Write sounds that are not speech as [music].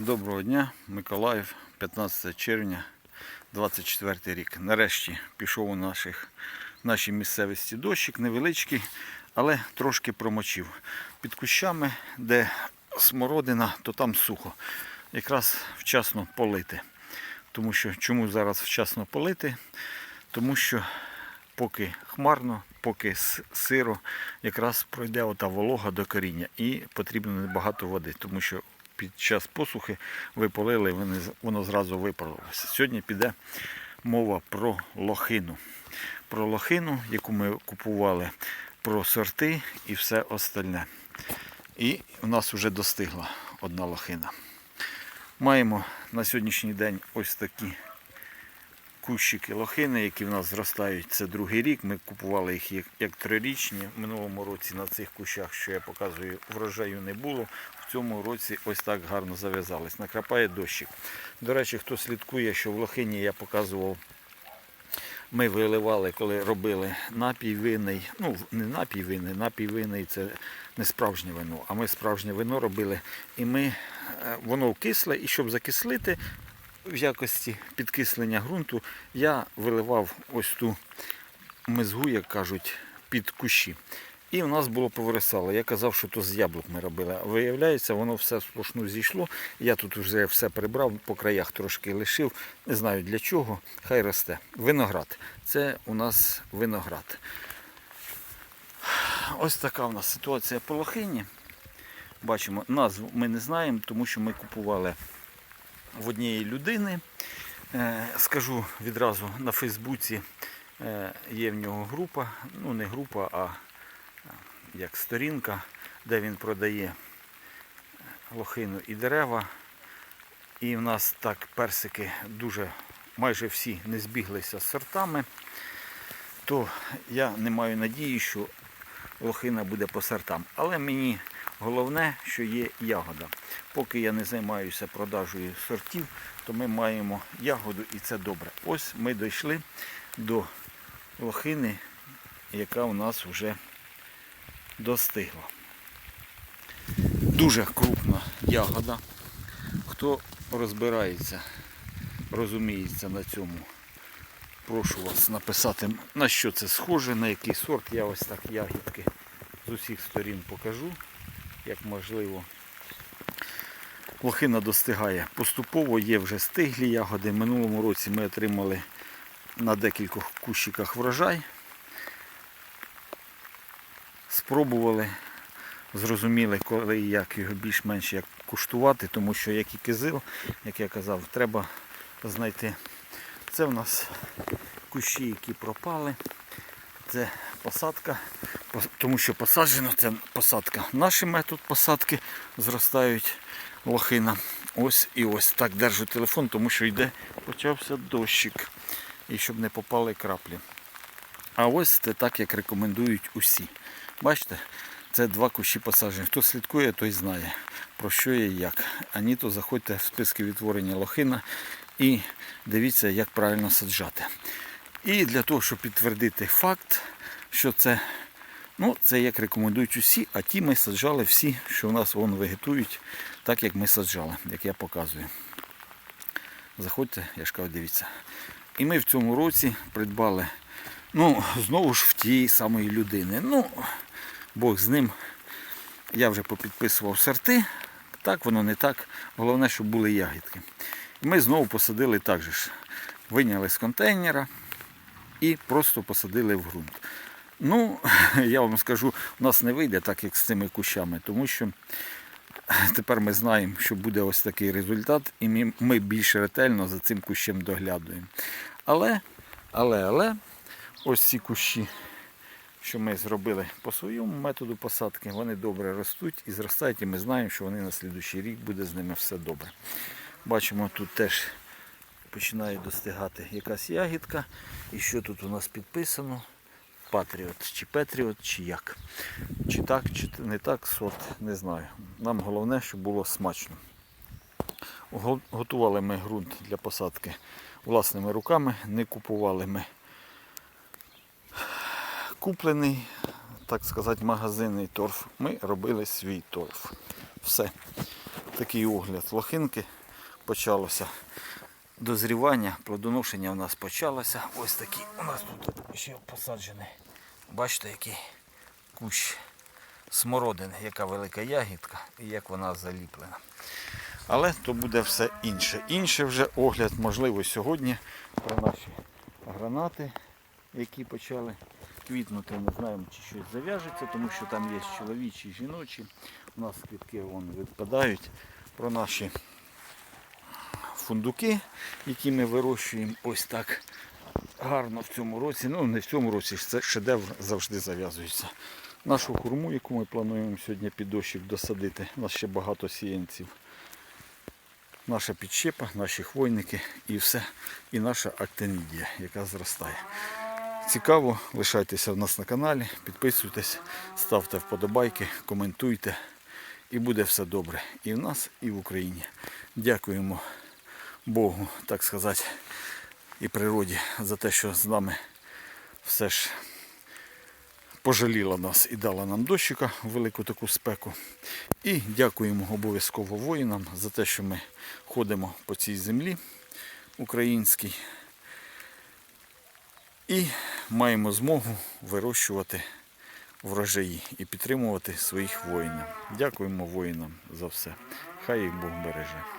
Доброго дня, Миколаїв, 15 червня, 24 рік. Нарешті пішов у наших, нашій місцевості дощик, невеличкий, але трошки промочив. Під кущами, де смородина, то там сухо. Якраз вчасно полити. Тому що чому зараз вчасно полити? Тому що поки хмарно, поки сиро, якраз пройде ота волога до коріння і потрібно небагато води, тому що під час посухи ви полили, воно зразу випарилося. Сьогодні піде мова про лохину. Про лохину, яку ми купували, про сорти і все остальне. І в нас вже достигла одна лохина. Маємо на сьогоднішній день ось такі кущики лохини, які в нас зростають, це другий рік. Ми купували їх як, трирічні. В минулому році на цих кущах, що я показую, врожаю не було. В цьому році ось так гарно зав'язались. Накрапає дощик. До речі, хто слідкує, що в лохині я показував. Ми виливали, коли робили напій винний. Ну, не напій винний, напій винний це не справжнє вино, а ми справжнє вино робили. І ми, е, воно кисле, і щоб закислити, в якості підкислення ґрунту я виливав ось ту мезгу, як кажуть, під кущі. І в нас було повирисало. Я казав, що то з яблук ми робили. Виявляється, воно все сплошну зійшло. Я тут вже все прибрав, по краях трошки лишив. Не знаю для чого. Хай росте. Виноград. Це у нас виноград. Ось така у нас ситуація по лохині. Бачимо, назву ми не знаємо, тому що ми купували в однієї людини. Е, Скажу відразу на Фейсбуці е, є в нього група, ну не група, а як сторінка, де він продає лохину і дерева. І в нас так персики дуже майже всі не збіглися з сортами. То я не маю надії, що лохина буде по сортам. Але мені головне, що є ягода. Поки я не займаюся продажею сортів, то ми маємо ягоду і це добре. Ось ми дійшли до лохини, яка у нас вже достигла. Дуже крупна ягода. Хто розбирається, розуміється на цьому, прошу вас написати, на що це схоже, на який сорт. Я ось так ягідки з усіх сторін покажу, як можливо. Лохина достигає поступово, є вже стиглі ягоди. Минулому році ми отримали на декількох кущиках врожай. Спробували, зрозуміли, коли і як його більш-менш як куштувати, тому що як і кизил, як я казав, треба знайти. Це в нас кущі, які пропали. Це посадка, тому що посаджено це посадка. Наш метод посадки зростають лохина. Ось і ось так держу телефон, тому що йде, почався дощик. І щоб не попали краплі. А ось це так, як рекомендують усі. Бачите, це два кущі посаджені. Хто слідкує, той знає, про що і як. А ні, то заходьте в списки відтворення лохина і дивіться, як правильно саджати. І для того, щоб підтвердити факт, що це, ну, це як рекомендують усі, а ті ми саджали всі, що у нас вон вегетують, так як ми саджали, як я показую. Заходьте, я ж кажу, дивіться. І ми в цьому році придбали, ну, знову ж в тієї самої людини. Ну, Бог з ним. Я вже попідписував сорти. Так, воно не так. Головне, щоб були ягідки. Ми знову посадили так же ж. Виняли з контейнера і просто посадили в ґрунт. Ну, [laughs] я вам скажу, у нас не вийде так, як з цими кущами, тому що тепер ми знаємо, що буде ось такий результат, і ми більш ретельно за цим кущем доглядуємо. Але, але, але, ось ці кущі, що ми зробили по своєму методу посадки, вони добре ростуть і зростають, і ми знаємо, що вони на слідуючий рік буде з ними все добре. Бачимо, тут теж починає достигати якась ягідка. І що тут у нас підписано? Патріот чи Петріот, чи як. Чи так, чи не так, сорт, не знаю. Нам головне, щоб було смачно. Готували ми ґрунт для посадки власними руками, не купували ми куплений, так сказати, магазинний торф. Ми робили свій торф. Все. такий огляд лохинки почалося. Дозрівання, плодоношення у нас почалося. Ось такі у нас тут ще посаджений. Бачите, який кущ смородини, яка велика ягідка і як вона заліплена. Але то буде все інше. Інше вже огляд, можливо, сьогодні про наші гранати, які почали квітнути. Не знаємо, чи щось зав'яжеться, тому що там є чоловічі жіночі. У нас квітки вон відпадають. Про наші фундуки, які ми вирощуємо ось так гарно в цьому році. Ну, не в цьому році, це шедевр завжди зав'язується. Нашу хурму, яку ми плануємо сьогодні під дощик досадити. У нас ще багато сіянців. Наша підщепа, наші хвойники і все. І наша актинідія, яка зростає. Цікаво, лишайтеся в нас на каналі, підписуйтесь, ставте вподобайки, коментуйте. І буде все добре. І в нас, і в Україні. Дякуємо Богу, так сказати, і природі за те, що з нами все ж пожаліла нас і дала нам дощика велику таку спеку. І дякуємо обов'язково воїнам за те, що ми ходимо по цій землі українській і маємо змогу вирощувати врожаї і підтримувати своїх воїнів. Дякуємо воїнам за все. Хай їх Бог береже.